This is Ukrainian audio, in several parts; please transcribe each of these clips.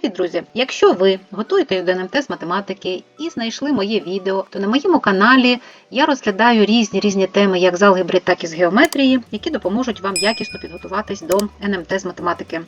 Привіт, друзі! Якщо ви готуєте до НМТ з математики і знайшли моє відео, то на моєму каналі я розглядаю різні різні теми, як з алгебри, так і з геометрії, які допоможуть вам якісно підготуватись до НМТ з математики.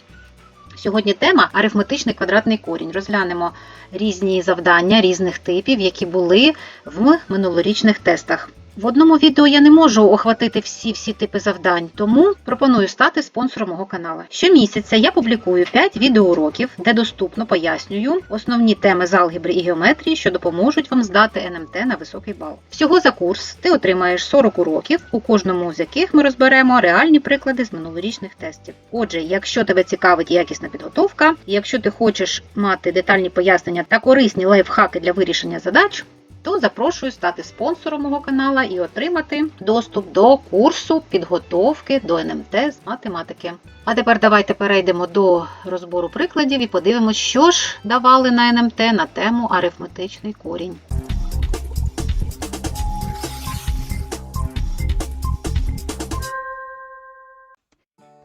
Сьогодні тема арифметичний квадратний корінь. Розглянемо різні завдання різних типів, які були в минулорічних тестах. В одному відео я не можу охватити всі всі типи завдань, тому пропоную стати спонсором мого каналу. Щомісяця я публікую 5 відеоуроків, де доступно пояснюю основні теми з алгебри і геометрії, що допоможуть вам здати НМТ на високий бал. Всього за курс ти отримаєш 40 уроків, у кожному з яких ми розберемо реальні приклади з минулорічних тестів. Отже, якщо тебе цікавить якісна підготовка, якщо ти хочеш мати детальні пояснення та корисні лайфхаки для вирішення задач, то запрошую стати спонсором мого канала і отримати доступ до курсу підготовки до НМТ з математики. А тепер давайте перейдемо до розбору прикладів і подивимось, що ж давали на НМТ на тему арифметичний корінь.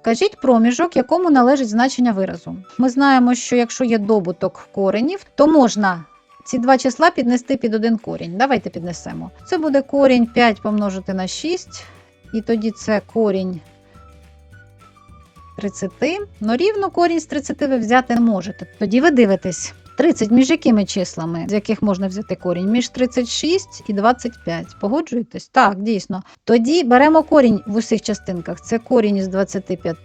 Кажіть проміжок, якому належить значення виразу. Ми знаємо, що якщо є добуток коренів, то можна ці два числа піднести під один корінь. Давайте піднесемо. Це буде корінь 5 помножити на 6, і тоді це корінь 30. Ну рівно корінь з 30 ви взяти не можете. Тоді ви дивитесь. 30 між якими числами, з яких можна взяти корінь? Між 36 і 25. Погоджуєтесь? Так, дійсно. Тоді беремо корінь в усіх частинках. Це корінь із 25,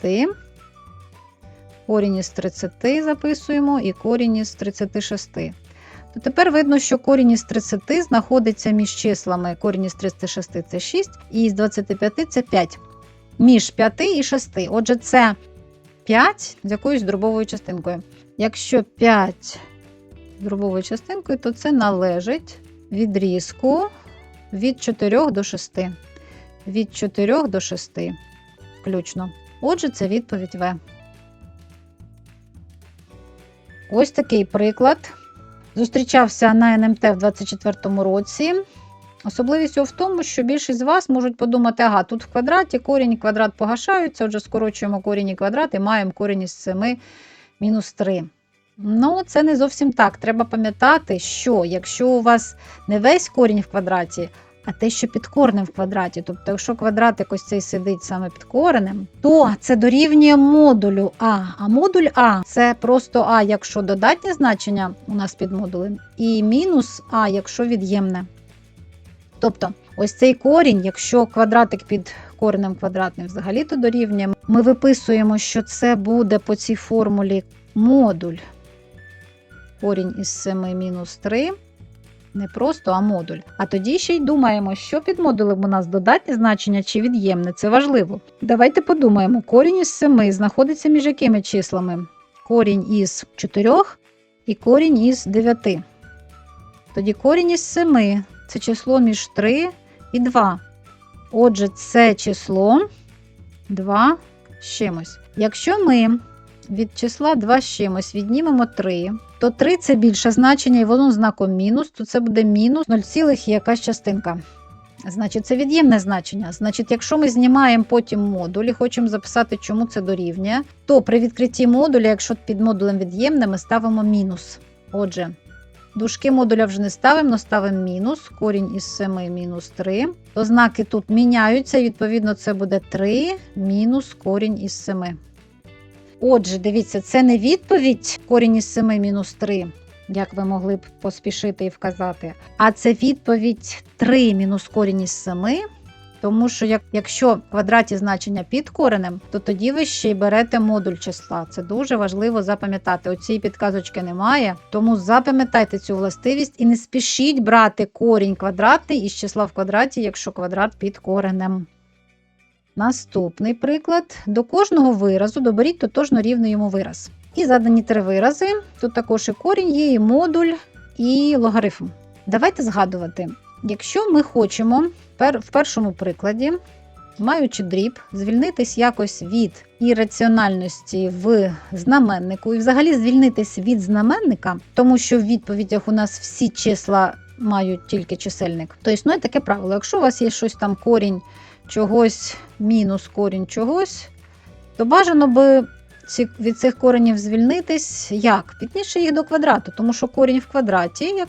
корінь із 30 записуємо і корінь із 36. То тепер видно, що корінь із 30 знаходиться між числами корінь із 36 це 6, і з 25 це 5. Між 5 і 6. Отже, це 5 з якоюсь дробовою частинкою. Якщо 5 з дробовою частинкою, то це належить відрізку від 4 до 6. Від 4 до 6 включно. Отже, це відповідь В. Ось такий приклад. Зустрічався на НМТ в 24-му році. Особливість в тому, що більшість з вас можуть подумати, ага, тут в квадраті корінь і квадрат погашаються, отже, скорочуємо корінь і квадрат і маємо корінь із 7 мінус 3. Ну, це не зовсім так. Треба пам'ятати, що якщо у вас не весь корінь в квадраті, а те, що під коренем в квадраті, тобто, якщо квадратик ось цей сидить саме під коренем, то це дорівнює модулю А. А модуль А це просто А, якщо додатнє значення у нас під модулем, і мінус А, якщо від'ємне. Тобто, ось цей корінь, якщо квадратик під коренем квадратним взагалі то дорівнює, ми виписуємо, що це буде по цій формулі модуль. Корінь із 7 мінус 3. Не просто, а модуль. А тоді ще й думаємо, що під модулем у нас додатні значення чи від'ємне. Це важливо. Давайте подумаємо: корінь із 7 знаходиться між якими числами? Корінь із 4 і корінь із 9. Тоді корінь із 7 це число між 3 і 2. Отже, це число 2 з чимось. Якщо ми від числа 2 з чимось віднімемо 3, то 3 це більше значення, і воно знаком мінус, то це буде мінус 0, і якась частинка. Значить, це від'ємне значення. Значить, якщо ми знімаємо потім модуль і хочемо записати, чому це дорівнює, то при відкритті модуля, якщо під модулем від'ємне, ми ставимо мінус. Отже, дужки модуля вже не ставимо, але ставимо мінус, корінь із 7 мінус 3. То знаки тут міняються, і відповідно це буде 3 мінус корінь із 7. Отже, дивіться, це не відповідь корінь із 7 мінус 3, як ви могли б поспішити і вказати. А це відповідь 3 мінус корінь із 7. Тому що як, якщо в квадраті значення під коренем, то тоді ви ще й берете модуль числа. Це дуже важливо запам'ятати. Оцієї підказочки немає. Тому запам'ятайте цю властивість і не спішіть брати корінь квадратний із числа в квадраті, якщо квадрат під коренем. Наступний приклад. До кожного виразу доберіть тотожно рівний йому вираз. І задані три вирази. Тут також і корінь є, і модуль, і логарифм. Давайте згадувати, якщо ми хочемо в першому прикладі, маючи дріб, звільнитись якось від ірраціональності в знаменнику, і взагалі звільнитись від знаменника, тому що в відповідях у нас всі числа мають тільки чисельник, то існує таке правило. Якщо у вас є щось там корінь чогось мінус корінь чогось, то бажано би від цих коренів звільнитись, як? Підніше їх до квадрату, тому що корінь в квадраті,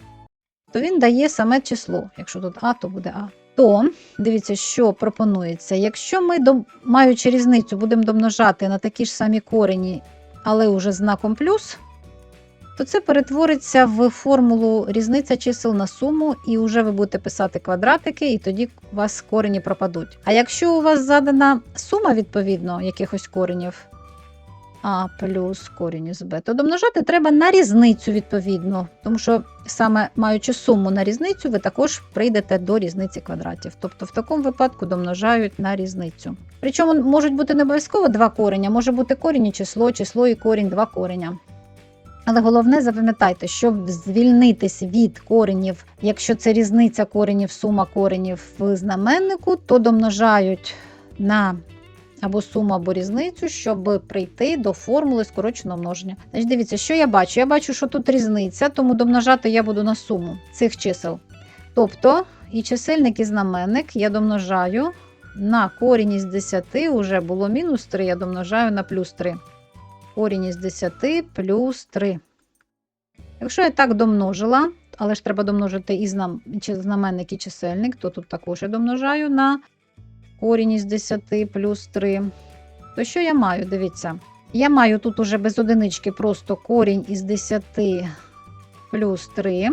то він дає саме число. Якщо тут А, то буде А. То дивіться, що пропонується. Якщо ми, маючи різницю, будемо домножати на такі ж самі корені, але уже знаком плюс, то це перетвориться в формулу різниця чисел на суму, і вже ви будете писати квадратики, і тоді у вас корені пропадуть. А якщо у вас задана сума, відповідно, якихось коренів, а плюс корінь із b, то домножати треба на різницю відповідно, тому що саме маючи суму на різницю, ви також прийдете до різниці квадратів. Тобто в такому випадку домножають на різницю. Причому можуть бути не обов'язково два кореня, може бути корінь і число, число і корінь, два кореня. Але головне запам'ятайте, щоб звільнитись від коренів, якщо це різниця коренів, сума коренів в знаменнику, то домножають на або суму, або різницю, щоб прийти до формули скороченого множення. Значить, дивіться, що я бачу? Я бачу, що тут різниця, тому домножати я буду на суму цих чисел. Тобто і чисельник, і знаменник я домножаю на корінь із 10, вже було мінус 3, я домножаю на плюс 3. Корінь із 10 плюс 3. Якщо я так домножила, але ж треба домножити і знаменник, і чисельник, то тут також я домножаю на корінь із 10 плюс 3. То що я маю? Дивіться. Я маю тут уже без одинички просто корінь із 10 плюс 3.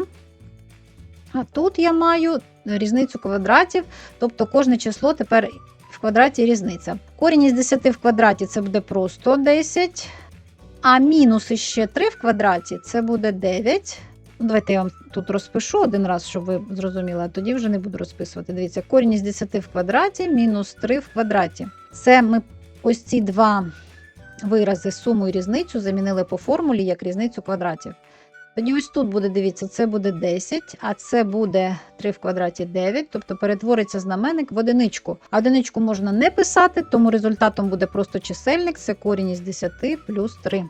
А тут я маю різницю квадратів, тобто кожне число тепер в квадраті різниця. Корінь із 10 в квадраті це буде просто 10. А мінус іще 3 в квадраті це буде 9. Ну, Давайте я вам тут розпишу один раз, щоб ви зрозуміли, а тоді вже не буду розписувати. Дивіться, корінь із 10 в квадраті мінус 3 в квадраті. Це ми ось ці два вирази, суму і різницю, замінили по формулі як різницю квадратів. Тоді ось тут буде, дивіться, це буде 10, а це буде 3 в квадраті 9, тобто перетвориться знаменник в одиничку. А одиничку можна не писати, тому результатом буде просто чисельник, це корінь із 10 плюс 3.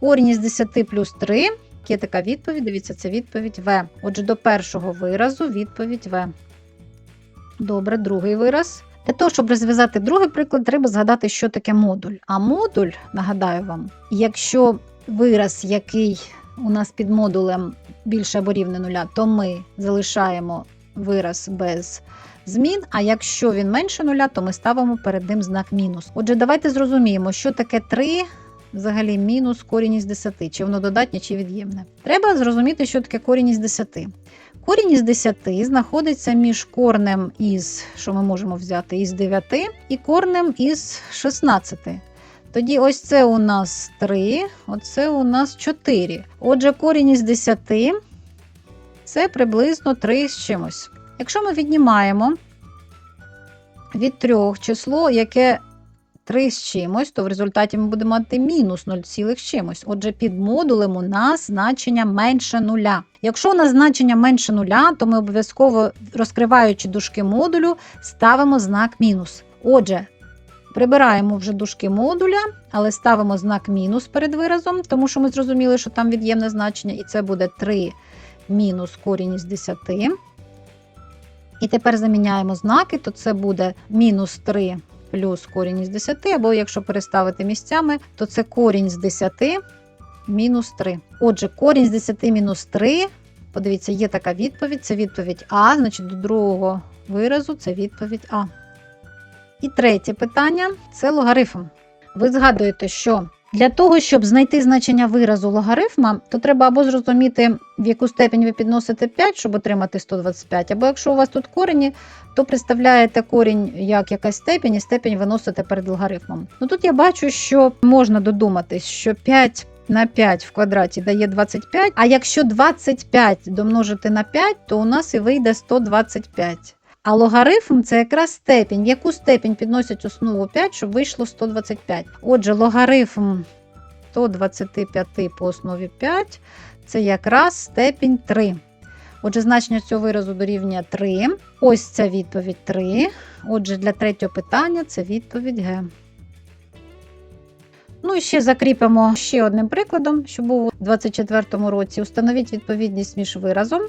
Корінь із 10 плюс 3. Є така відповідь, дивіться, це відповідь В. Отже, до першого виразу відповідь В. Добре, другий вираз. Для того, щоб розв'язати другий приклад, треба згадати, що таке модуль. А модуль, нагадаю вам, якщо вираз, який у нас під модулем більше або рівне нуля, то ми залишаємо вираз без змін. А якщо він менше нуля, то ми ставимо перед ним знак мінус. Отже, давайте зрозуміємо, що таке 3 взагалі мінус корінь із 10, чи воно додатнє, чи від'ємне. Треба зрозуміти, що таке корінь із 10. Корінь із 10 знаходиться між корнем із, що ми можемо взяти, із 9 і корнем із 16. Тоді ось це у нас 3, оце у нас 4. Отже, корінь із 10 це приблизно 3 з чимось. Якщо ми віднімаємо від 3 число, яке 3 з чимось, то в результаті ми будемо мати мінус 0, з чимось. Отже, під модулем у нас значення менше нуля. Якщо у нас значення менше нуля, то ми обов'язково, розкриваючи дужки модулю, ставимо знак мінус. Отже, прибираємо вже дужки модуля, але ставимо знак мінус перед виразом, тому що ми зрозуміли, що там від'ємне значення, і це буде 3 мінус корінь із 10. І тепер заміняємо знаки, то це буде мінус 3 плюс корінь із 10, або якщо переставити місцями, то це корінь з 10 мінус 3. Отже, корінь з 10 мінус 3, подивіться, є така відповідь, це відповідь А, значить до другого виразу це відповідь А. І третє питання це логарифм. Ви згадуєте, що для того, щоб знайти значення виразу логарифма, то треба або зрозуміти, в яку степень ви підносите 5, щоб отримати 125, або якщо у вас тут корені, то представляєте корінь як якась степень, і степень виносите перед логарифмом. Ну тут я бачу, що можна додуматись, що 5 на 5 в квадраті дає 25, а якщо 25 домножити на 5, то у нас і вийде 125. А логарифм це якраз степінь. Яку степінь підносять основу 5, щоб вийшло 125. Отже, логарифм 125 по основі 5 це якраз степінь 3. Отже, значення цього виразу дорівнює 3. Ось ця відповідь 3. Отже, для третього питання це відповідь Г. Ну і ще закріпимо ще одним прикладом, що був у 2024 році. Установіть відповідність між виразом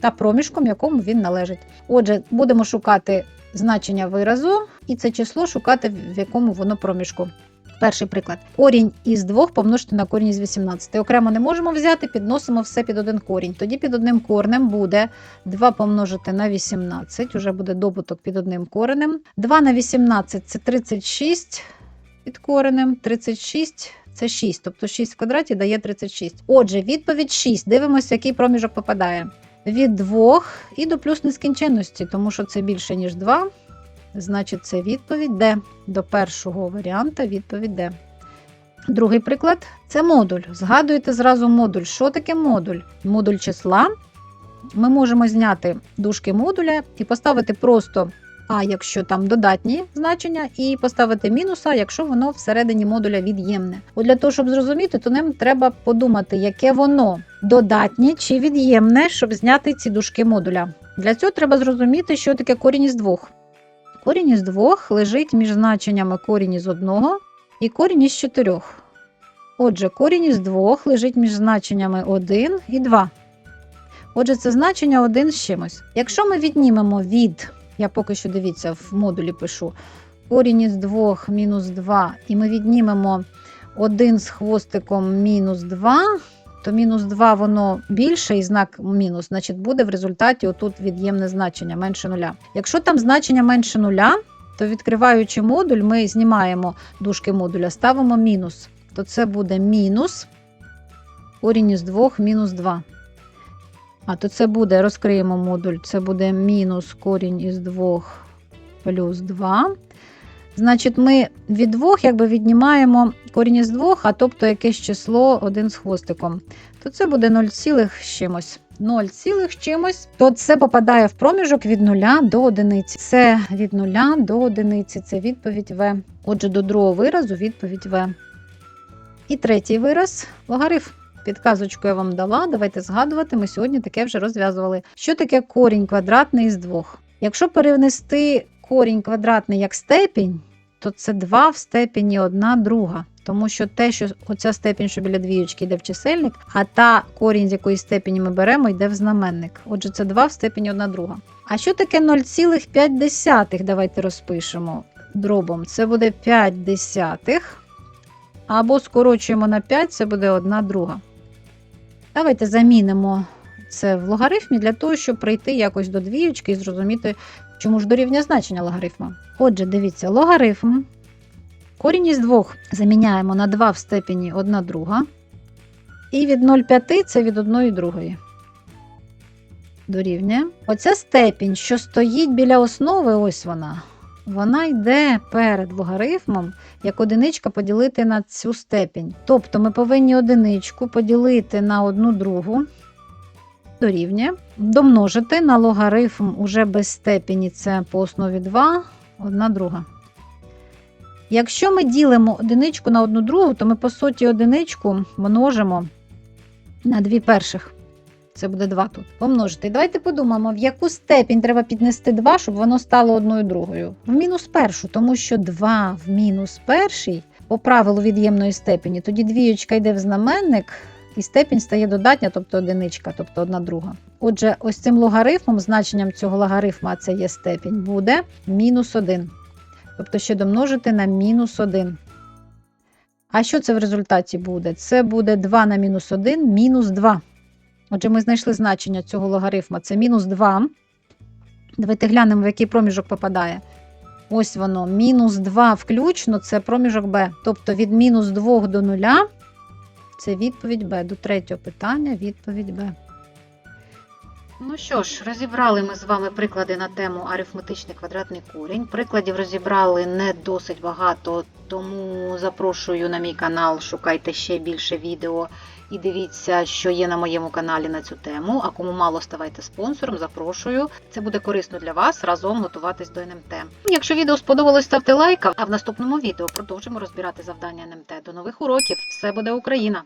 та проміжком, якому він належить. Отже, будемо шукати значення виразу, і це число шукати, в якому воно проміжку. Перший приклад. Корінь із 2 помножити на корінь із 18. Окремо не можемо взяти, підносимо все під один корінь. Тоді під одним коренем буде 2 помножити на 18, уже буде добуток під одним коренем. 2 на 18 це 36 під коренем, 36 це 6, тобто 6 в квадраті дає 36. Отже, відповідь 6. Дивимося, який проміжок попадає. Від 2 і до плюс нескінченності, тому що це більше, ніж 2. Значить, це відповідь Д. До першого варіанта відповідь Д. Другий приклад це модуль. Згадуйте зразу модуль. Що таке модуль? Модуль числа. Ми можемо зняти дужки модуля і поставити просто А, якщо там додатні значення, і поставити мінус А, якщо воно всередині модуля від'ємне. От для того, щоб зрозуміти, то нам треба подумати, яке воно додатнє чи від'ємне, щоб зняти ці дужки модуля. Для цього треба зрозуміти, що таке корінь із двох. Корінь із двох лежить між значеннями корінь із одного і корінь із чотирьох. Отже, корінь із двох лежить між значеннями 1 і 2. Отже, це значення 1 з чимось. Якщо ми віднімемо від, я поки що дивіться, в модулі пишу корінь із 2 мінус 2, і ми віднімемо 1 з хвостиком мінус 2, то мінус 2 воно більше і знак мінус, значить буде в результаті отут від'ємне значення менше нуля. Якщо там значення менше нуля, то відкриваючи модуль, ми знімаємо дужки модуля, ставимо мінус. То це буде мінус корінь із 2 мінус 2. А то це буде, розкриємо модуль, це буде мінус корінь із 2 плюс 2. Значить, ми від 2 якби віднімаємо корінь із 2, а тобто якесь число 1 з хвостиком. То це буде 0, цілих з чимось. 0 цілих з чимось, то це попадає в проміжок від 0 до 1. Це від 0 до 1. Це відповідь В. Отже, до другого виразу відповідь В. І третій вираз логарифм. Підказочку я вам дала. Давайте згадувати. Ми сьогодні таке вже розв'язували. Що таке корінь квадратний із двох? Якщо перенести корінь квадратний як степінь, то це 2 в степені 1 друга. Тому що те, що оця степінь, що біля двіючки йде в чисельник, а та корінь, з якої степені ми беремо, йде в знаменник. Отже, це 2 в степені 1 друга. А що таке 0,5? Давайте розпишемо дробом. Це буде 5 десятих. Або скорочуємо на 5, це буде 1 друга. Давайте замінимо це в логарифмі для того, щоб прийти якось до двіючки і зрозуміти, чому ж дорівнює значення логарифму. Отже, дивіться, логарифм. Корінь із 2 заміняємо на 2 в степені 1 друга. І від 0,5 це від 1 другої. Дорівнює. Оця степінь, що стоїть біля основи, ось вона. Вона йде перед логарифмом, як одиничка поділити на цю степінь. Тобто ми повинні одиничку поділити на одну другу, дорівнює, домножити на логарифм уже без степені, це по основі 2, одна друга. Якщо ми ділимо одиничку на одну другу, то ми, по суті, одиничку множимо на дві перших. Це буде 2 тут. Помножити. Давайте подумаємо, в яку степінь треба піднести 2, щоб воно стало одною другою. В мінус першу, тому що 2 в мінус перший по правилу від'ємної степені, тоді двіючка йде в знаменник, і степінь стає додатня, тобто одиничка, тобто одна друга. Отже, ось цим логарифмом, значенням цього логарифма, це є степінь, буде мінус 1. Тобто ще домножити на мінус 1. А що це в результаті буде? Це буде 2 на мінус 1, мінус 2. Отже, ми знайшли значення цього логарифма. Це мінус 2. Давайте глянемо, в який проміжок попадає. Ось воно, мінус 2 включно це проміжок Б. Тобто від мінус 2 до 0 це відповідь Б. До третього питання відповідь Б. Ну що ж, розібрали ми з вами приклади на тему арифметичний квадратний корінь. Прикладів розібрали не досить багато, тому запрошую на мій канал, шукайте ще більше відео і дивіться, що є на моєму каналі на цю тему. А кому мало ставайте спонсором, запрошую. Це буде корисно для вас разом готуватись до НМТ. Якщо відео сподобалось, ставте лайк, а в наступному відео продовжимо розбирати завдання НМТ. До нових уроків! Все буде Україна!